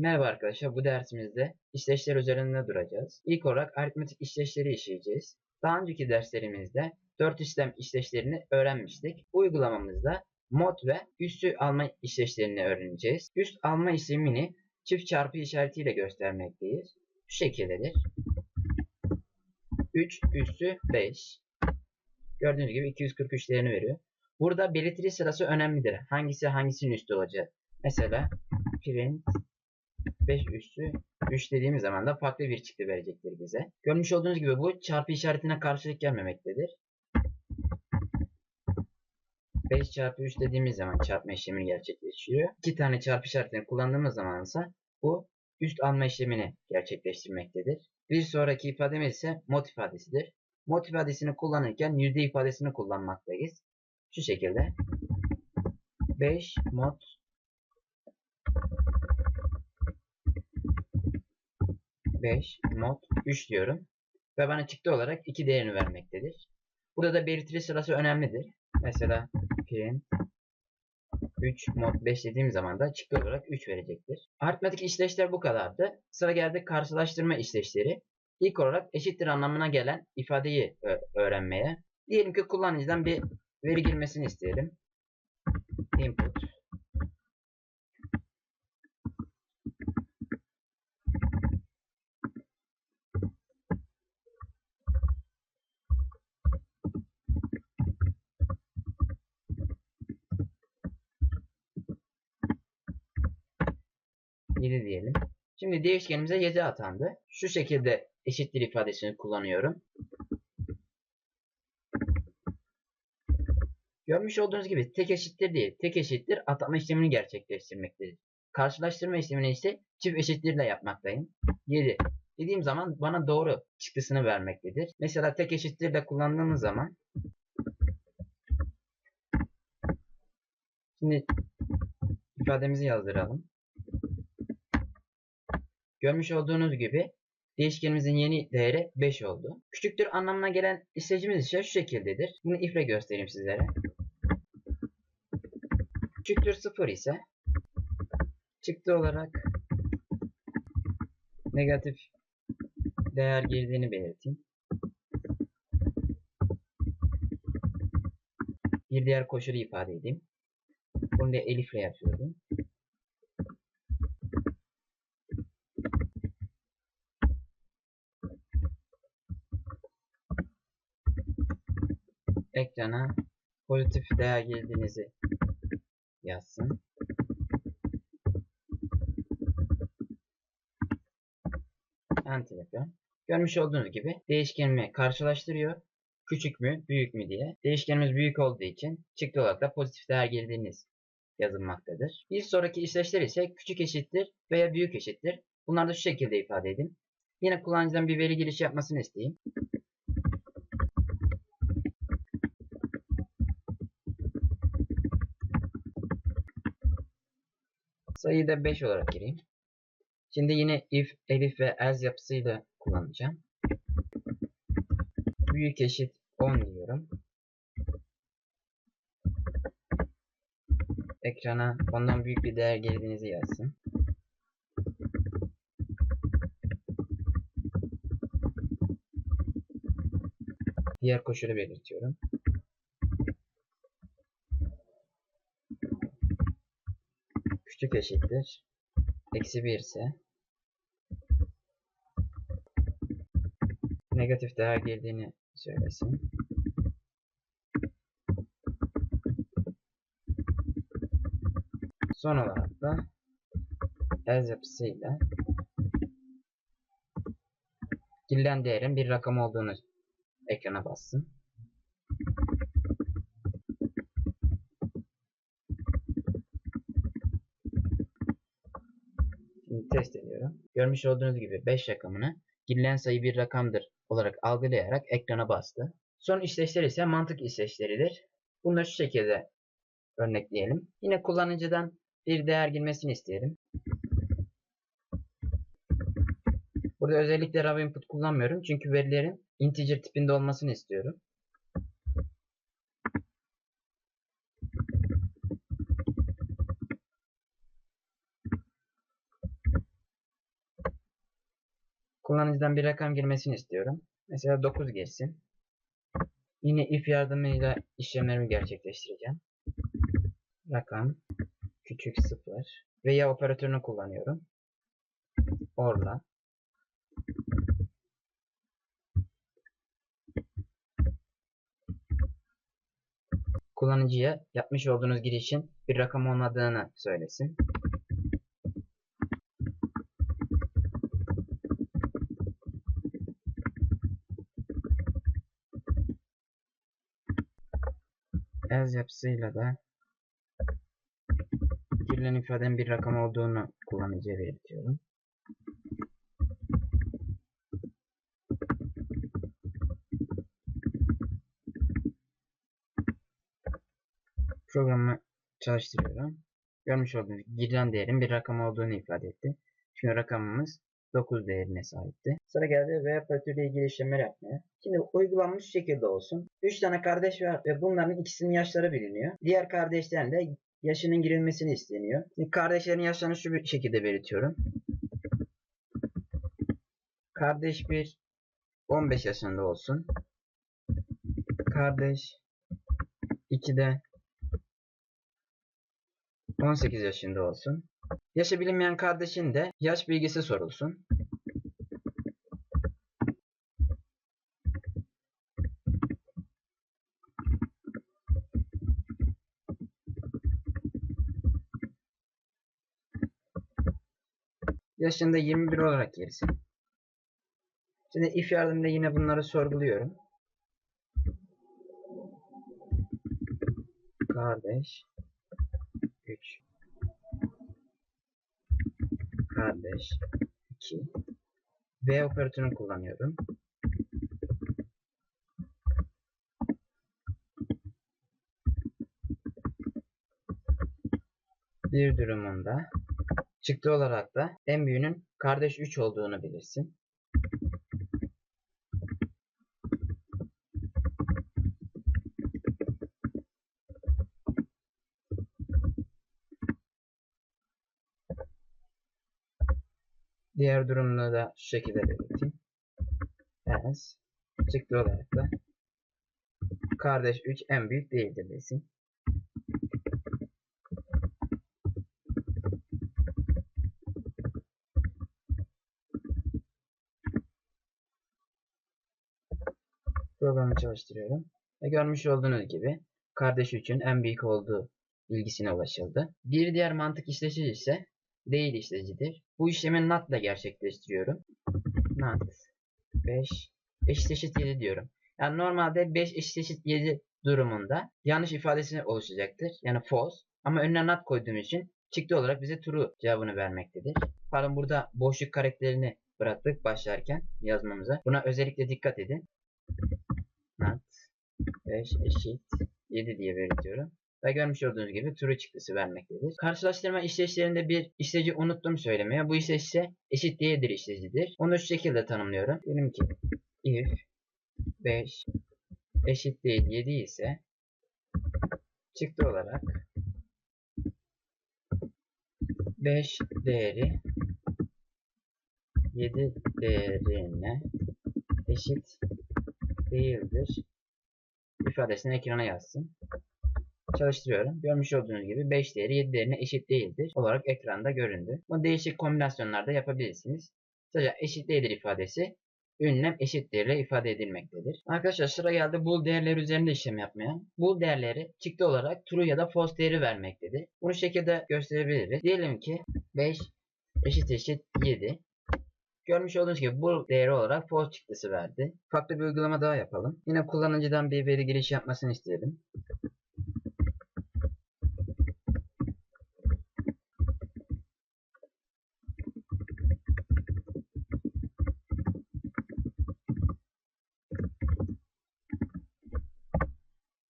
Merhaba arkadaşlar, bu dersimizde işleşler üzerinde duracağız. İlk olarak aritmetik işleşleri işleyeceğiz. Daha önceki derslerimizde 4 işlem işleşlerini öğrenmiştik. Uygulamamızda mod ve üstü alma işleşlerini öğreneceğiz. Üst alma işlemini çift çarpı işaretiyle göstermekteyiz. Şu şekildedir. 3 üstü 5. Gördüğünüz gibi 243 değerini veriyor. Burada belirtili sırası önemlidir. Hangisi hangisinin üstü olacak. Mesela print 5 üstü 3 dediğimiz zaman da farklı bir çıktı verecektir bize. Görmüş olduğunuz gibi bu çarpı işaretine karşılık gelmemektedir. 5 çarpı 3 dediğimiz zaman çarpma işlemini gerçekleştiriyor. 2 tane çarpı işaretini kullandığımız zaman ise bu üst alma işlemini gerçekleştirmektedir. Bir sonraki ifademiz ise mod ifadesidir. Mod ifadesini kullanırken yüzde ifadesini kullanmaktayız. Şu şekilde 5 mod 5 mod 3 diyorum. Ve bana çıktı olarak 2 değerini vermektedir. Burada da belirtili sırası önemlidir. Mesela print 3 mod 5 dediğim zaman da çıktı olarak 3 verecektir. Aritmetik işleşler bu kadardı. Sıra geldi karşılaştırma işleşleri. İlk olarak eşittir anlamına gelen ifadeyi öğrenmeye. Diyelim ki kullanıcıdan bir veri girmesini isteyelim. Input 7 diyelim. Şimdi değişkenimize 7 atandı. Şu şekilde eşittir ifadesini kullanıyorum. Görmüş olduğunuz gibi tek eşittir değil, tek eşittir atama işlemini gerçekleştirmektedir. Karşılaştırma işlemini ise çift eşittirle yapmaktayım. 7 dediğim zaman bana doğru çıktısını vermektedir. Mesela tek eşittirle kullandığımız zaman şimdi ifademizi yazdıralım. Görmüş olduğunuz gibi değişkenimizin yeni değeri 5 oldu. Küçüktür anlamına gelen isteyicimiz ise şu şekildedir. Bunu ifre göstereyim sizlere. Küçüktür 0 ise çıktı olarak negatif değer girdiğini belirteyim. Bir diğer koşulu ifade edeyim. Bunu da elifle yapıyorum. Ekrana pozitif değer girdiğinizi yazsın. Enter yapıyorum. Görmüş olduğunuz gibi değişkenimi karşılaştırıyor. Küçük mü, büyük mü diye. Değişkenimiz büyük olduğu için çıktı olarak da pozitif değer girdiğiniz yazılmaktadır. Bir sonraki işleşler ise küçük eşittir veya büyük eşittir. Bunları da şu şekilde ifade edin. Yine kullanıcıdan bir veri girişi yapmasını isteyeyim. Sayıyı da 5 olarak gireyim. Şimdi yine if, elif ve else yapısıyla kullanacağım. Büyük eşit 10 diyorum. Ekrana ondan büyük bir değer girdiğinizi yazsın. Diğer koşulu belirtiyorum. Küçük eşittir. Eksi 1 ise negatif değer girdiğini söylesin. Son olarak da else yapısıyla girilen değerin bir rakam olduğunu ekrana bassın. Test ediyorum. Görmüş olduğunuz gibi 5 rakamını girilen sayı bir rakamdır olarak algılayarak ekrana bastı. Son işleşler ise mantık işleşleridir. Bunları şu şekilde örnekleyelim. Yine kullanıcıdan bir değer girmesini isteyelim. Burada özellikle raw input kullanmıyorum. Çünkü verilerin integer tipinde olmasını istiyorum. Kullanıcıdan bir rakam girmesini istiyorum. Mesela 9 girsin. Yine if yardımıyla işlemlerimi gerçekleştireceğim. Rakam küçük 0 veya operatörünü kullanıyorum. Orla kullanıcıya yapmış olduğunuz girişin bir rakam olmadığını söylesin. Ez yapısıyla da girilen ifadenin bir rakam olduğunu kullanıcıya belirtiyorum. Programı çalıştırıyorum. Görmüş olduğunuz gibi girilen değerin bir rakam olduğunu ifade etti. Çünkü rakamımız 9 değerine sahipti. Sıra geldi ve operatörle ilgili işlemler yapmaya. Şimdi uygulanmış şekilde olsun. 3 tane kardeş var ve bunların ikisinin yaşları biliniyor. Diğer kardeşlerin de yaşının girilmesini isteniyor. Şimdi kardeşlerin yaşlarını şu bir şekilde belirtiyorum. Kardeş 1 15 yaşında olsun. Kardeş 2 de 18 yaşında olsun. Yaşı bilinmeyen kardeşin de yaş bilgisi sorulsun. Yaşında 21 olarak girsin. Şimdi if yardımında yine bunları sorguluyorum. Kardeş 3 kardeş 2 V operatörünü kullanıyorum. Bir durumunda çıktı olarak da en büyüğünün kardeş 3 olduğunu bilirsin. Diğer durumda da şu şekilde belirteyim. As çıktı olarak da kardeş 3 en büyük değildir desin. Programı çalıştırıyorum. Ve görmüş olduğunuz gibi kardeş 3'ün en büyük olduğu bilgisine ulaşıldı. Bir diğer mantık işleyişi ise değil işleyicidir. Bu işlemi NAT ile gerçekleştiriyorum. NAT 5 eşit eşit 7 diyorum. Yani normalde 5 eşit eşit 7 durumunda yanlış ifadesi oluşacaktır. Yani false. Ama önüne NAT koyduğum için çıktı olarak bize true cevabını vermektedir. Pardon burada boşluk karakterini bıraktık başlarken yazmamıza. Buna özellikle dikkat edin. NAT 5 eşit 7 diye belirtiyorum ve görmüş olduğunuz gibi true çıktısı vermektedir. Karşılaştırma işleyişlerinde bir işleci unuttum söylemeye. Bu işleyiş ise eşit değildir işleyicidir. Onu şu şekilde tanımlıyorum. Diyelim ki if 5 eşit değil 7 ise çıktı olarak 5 değeri 7 değerine eşit değildir ifadesini ekrana yazsın çalıştırıyorum. Görmüş olduğunuz gibi 5 değeri 7 değerine eşit değildir olarak ekranda göründü. Bu değişik kombinasyonlarda yapabilirsiniz. Sadece eşit değildir ifadesi ünlem eşit değerle ifade edilmektedir. Arkadaşlar sıra geldi bool değerleri üzerinde işlem yapmaya. Bool değerleri çıktı olarak true ya da false değeri vermektedir. Bunu şekilde gösterebiliriz. Diyelim ki 5 eşit eşit 7. Görmüş olduğunuz gibi bu değeri olarak false çıktısı verdi. Farklı bir uygulama daha yapalım. Yine kullanıcıdan bir veri giriş yapmasını isteyelim.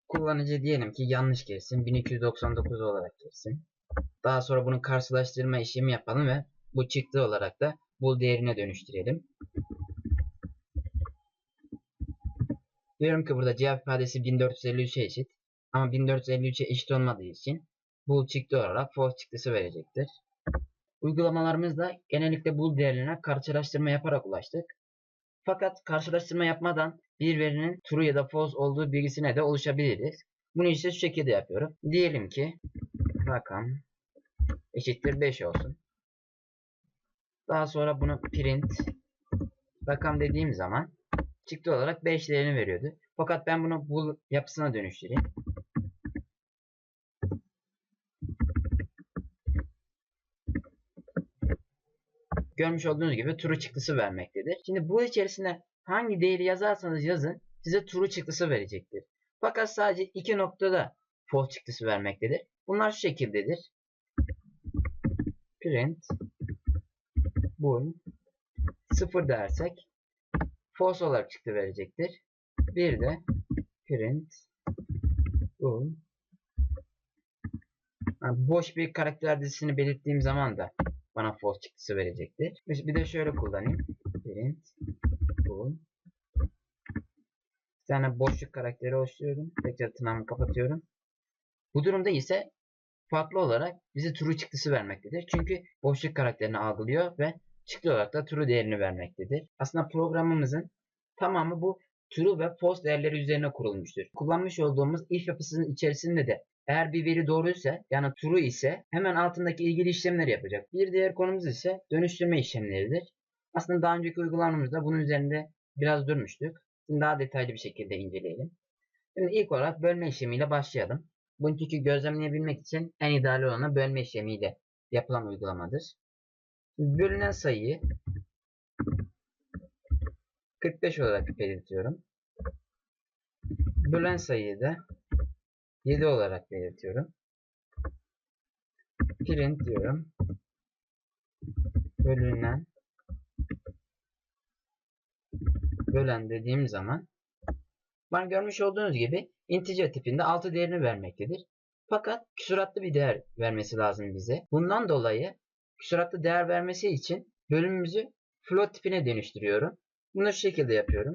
kullanıcı diyelim ki yanlış girsin. 1299 olarak girsin. Daha sonra bunu karşılaştırma işlemi yapalım ve bu çıktı olarak da bul değerine dönüştürelim. Diyorum ki burada cevap ifadesi 1453'e eşit. Ama 1453'e eşit olmadığı için bul çıktı olarak false çıktısı verecektir. uygulamalarımızda genellikle bool değerlerine karşılaştırma yaparak ulaştık. Fakat karşılaştırma yapmadan bir verinin true ya da false olduğu bilgisine de ulaşabiliriz. Bunu ise şu şekilde yapıyorum. Diyelim ki rakam eşittir 5 olsun. Daha sonra bunu print rakam dediğim zaman çıktı olarak 5 değerini veriyordu. Fakat ben bunu bool yapısına dönüştüreyim. Görmüş olduğunuz gibi true çıktısı vermektedir. Şimdi bu içerisinde hangi değeri yazarsanız yazın size true çıktısı verecektir. Fakat sadece iki noktada false çıktısı vermektedir. Bunlar şu şekildedir. Print bool 0 dersek false olarak çıktı verecektir. Bir de print bool yani boş bir karakter dizisini belirttiğim zaman da bana false çıktısı verecektir. Bir de şöyle kullanayım. Print bool bir tane boşluk karakteri oluşturuyorum. Tekrar tırnağımı kapatıyorum. Bu durumda ise farklı olarak bize true çıktısı vermektedir. Çünkü boşluk karakterini algılıyor ve çıktı olarak da true değerini vermektedir. Aslında programımızın tamamı bu true ve false değerleri üzerine kurulmuştur. Kullanmış olduğumuz if yapısının içerisinde de eğer bir veri doğruysa yani true ise hemen altındaki ilgili işlemleri yapacak. Bir diğer konumuz ise dönüştürme işlemleridir. Aslında daha önceki uygulamamızda bunun üzerinde biraz durmuştuk. Şimdi daha detaylı bir şekilde inceleyelim. Şimdi ilk olarak bölme işlemiyle başlayalım. Bunu çünkü gözlemleyebilmek için en ideal olanı bölme işlemiyle yapılan uygulamadır. Bölünen sayıyı 45 olarak belirtiyorum. Bölen sayıyı da 7 olarak belirtiyorum. Print diyorum. Bölünen bölen dediğim zaman bana görmüş olduğunuz gibi integer tipinde 6 değerini vermektedir. Fakat küsuratlı bir değer vermesi lazım bize. Bundan dolayı küsuratlı değer vermesi için bölümümüzü float tipine dönüştürüyorum. Bunu şu şekilde yapıyorum.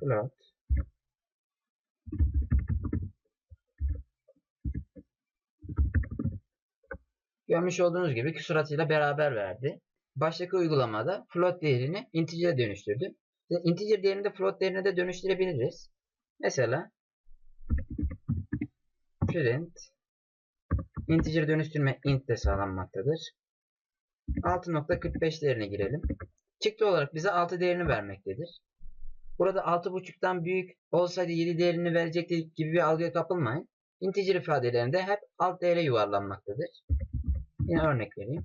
Float Görmüş olduğunuz gibi küsuratıyla beraber verdi. Baştaki uygulamada float değerini integer'e dönüştürdü. Integer değerini de float değerine de dönüştürebiliriz. Mesela print integer dönüştürme int de sağlanmaktadır. 6.45 değerine girelim. Çıktı olarak bize 6 değerini vermektedir. Burada 6.5'tan büyük olsaydı 7 değerini verecekti gibi bir algıya kapılmayın. Integer ifadelerinde hep alt değere yuvarlanmaktadır. Yine örnek vereyim.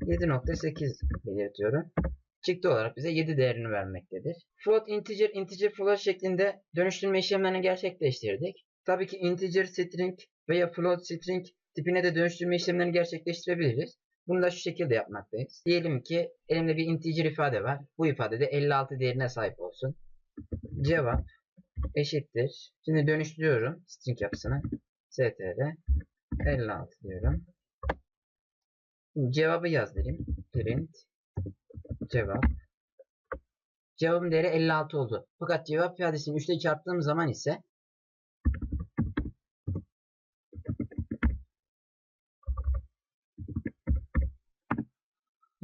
7.8 belirtiyorum. Çıktı olarak bize 7 değerini vermektedir. Float integer integer float şeklinde dönüştürme işlemlerini gerçekleştirdik. Tabii ki integer string veya float string tipine de dönüştürme işlemlerini gerçekleştirebiliriz. Bunu da şu şekilde yapmaktayız. Diyelim ki elimde bir integer ifade var. Bu ifade de 56 değerine sahip olsun. Cevap eşittir. Şimdi dönüştürüyorum string yapısını. str 56 diyorum. Cevabı yazdırayım. Print cevap. Cevabın değeri 56 oldu. Fakat cevap ifadesini 3 ile çarptığım zaman ise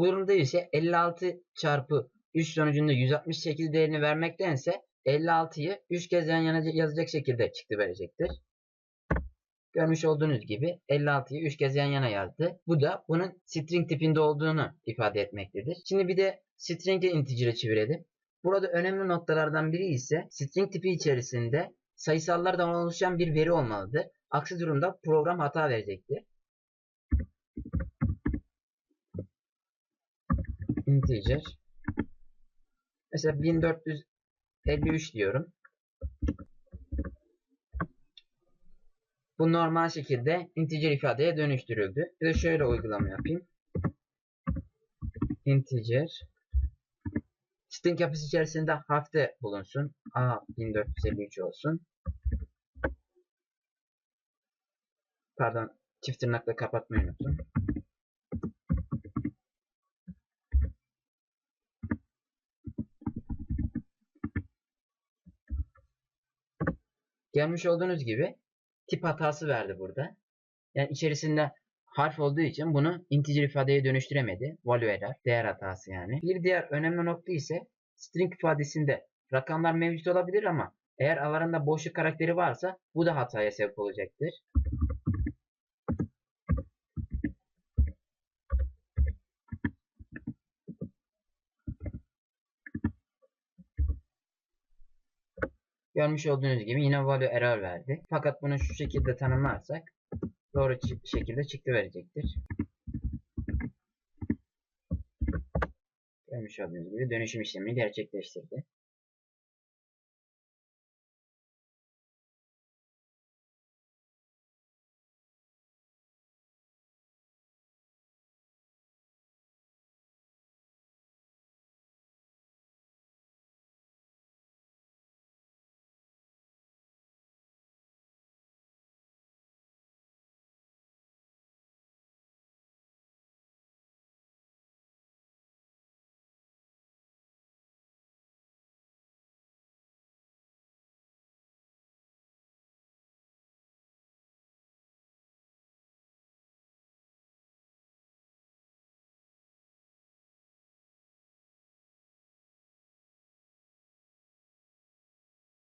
bu durumda ise 56 çarpı 3 sonucunda 168 değerini vermektense 56'yı 3 kez yan yana yazacak şekilde çıktı verecektir. Görmüş olduğunuz gibi 56'yı 3 kez yan yana yazdı. Bu da bunun string tipinde olduğunu ifade etmektedir. Şimdi bir de string'i integer'e çevirelim. Burada önemli noktalardan biri ise string tipi içerisinde sayısallardan oluşan bir veri olmalıdır. Aksi durumda program hata verecektir. Integer Mesela 1453 diyorum. Bu normal şekilde integer ifadeye dönüştürüldü. Bir de şöyle uygulama yapayım. Integer string yapısı içerisinde harfte bulunsun. A 1453 olsun. Pardon çift tırnakla kapatmayı unuttum. Gelmiş olduğunuz gibi tip hatası verdi burada. Yani içerisinde harf olduğu için bunu integer ifadeye dönüştüremedi. Value error, değer hatası yani. Bir diğer önemli nokta ise string ifadesinde rakamlar mevcut olabilir ama eğer aralarında boşluk karakteri varsa bu da hataya sebep olacaktır. Görmüş olduğunuz gibi yine value error verdi. Fakat bunu şu şekilde tanımlarsak doğru şekilde çıktı verecektir. Görmüş olduğunuz gibi dönüşüm işlemini gerçekleştirdi.